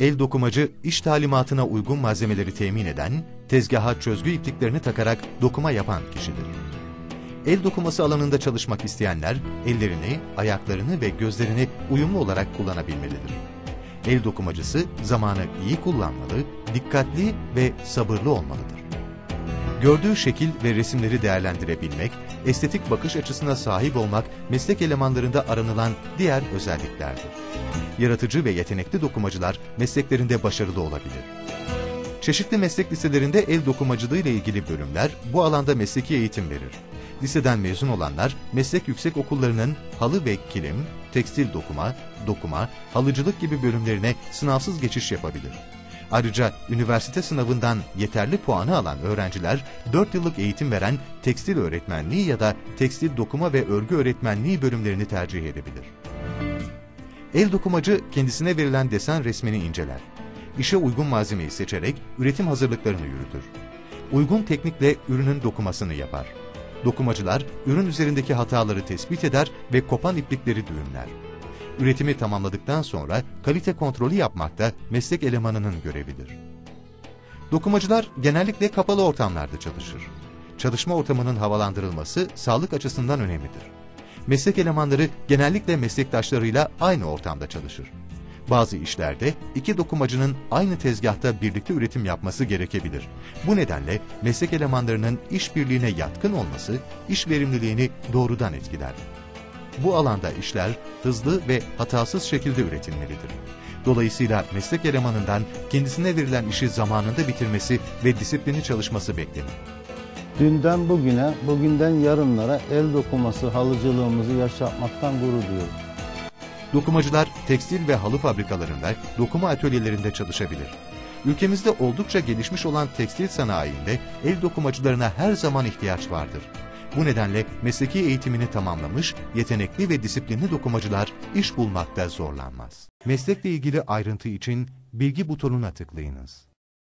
El dokumacı iş talimatına uygun malzemeleri temin eden, tezgaha çözgü ipliklerini takarak dokuma yapan kişidir. El dokuması alanında çalışmak isteyenler ellerini, ayaklarını ve gözlerini uyumlu olarak kullanabilmelidir. El dokumacısı zamanı iyi kullanmalı, dikkatli ve sabırlı olmalıdır. Gördüğü şekil ve resimleri değerlendirebilmek, estetik bakış açısına sahip olmak meslek elemanlarında aranılan diğer özelliklerdir. Yaratıcı ve yetenekli dokumacılar mesleklerinde başarılı olabilir. Çeşitli meslek liselerinde el dokumacılığı ile ilgili bölümler bu alanda mesleki eğitim verir. Liseden mezun olanlar meslek yüksek okullarının halı ve kilim, tekstil dokuma, dokuma, halıcılık gibi bölümlerine sınavsız geçiş yapabilir. Ayrıca üniversite sınavından yeterli puanı alan öğrenciler 4 yıllık eğitim veren tekstil öğretmenliği ya da tekstil dokuma ve örgü öğretmenliği bölümlerini tercih edebilir. El dokumacı kendisine verilen desen resmini inceler. İşe uygun malzemeyi seçerek üretim hazırlıklarını yürütür. Uygun teknikle ürünün dokumasını yapar. Dokumacılar ürün üzerindeki hataları tespit eder ve kopan iplikleri düğümler. Üretimi tamamladıktan sonra kalite kontrolü yapmak da meslek elemanının görevidir. Dokumacılar genellikle kapalı ortamlarda çalışır. Çalışma ortamının havalandırılması sağlık açısından önemlidir. Meslek elemanları genellikle meslektaşlarıyla aynı ortamda çalışır. Bazı işlerde iki dokumacının aynı tezgahta birlikte üretim yapması gerekebilir. Bu nedenle meslek elemanlarının işbirliğine yatkın olması iş verimliliğini doğrudan etkiler. Bu alanda işler hızlı ve hatasız şekilde üretilmelidir. Dolayısıyla meslek elemanından kendisine verilen işi zamanında bitirmesi ve disiplinli çalışması beklenir. Dünden bugüne, bugünden yarınlara el dokuması halıcılığımızı yaşatmaktan gurur duyuyoruz. Dokumacılar tekstil ve halı fabrikalarında, dokuma atölyelerinde çalışabilir. Ülkemizde oldukça gelişmiş olan tekstil sanayinde el dokumacılarına her zaman ihtiyaç vardır. Bu nedenle mesleki eğitimini tamamlamış, yetenekli ve disiplinli dokumacılar iş bulmakta zorlanmaz. Meslekle ilgili ayrıntı için bilgi butonuna tıklayınız.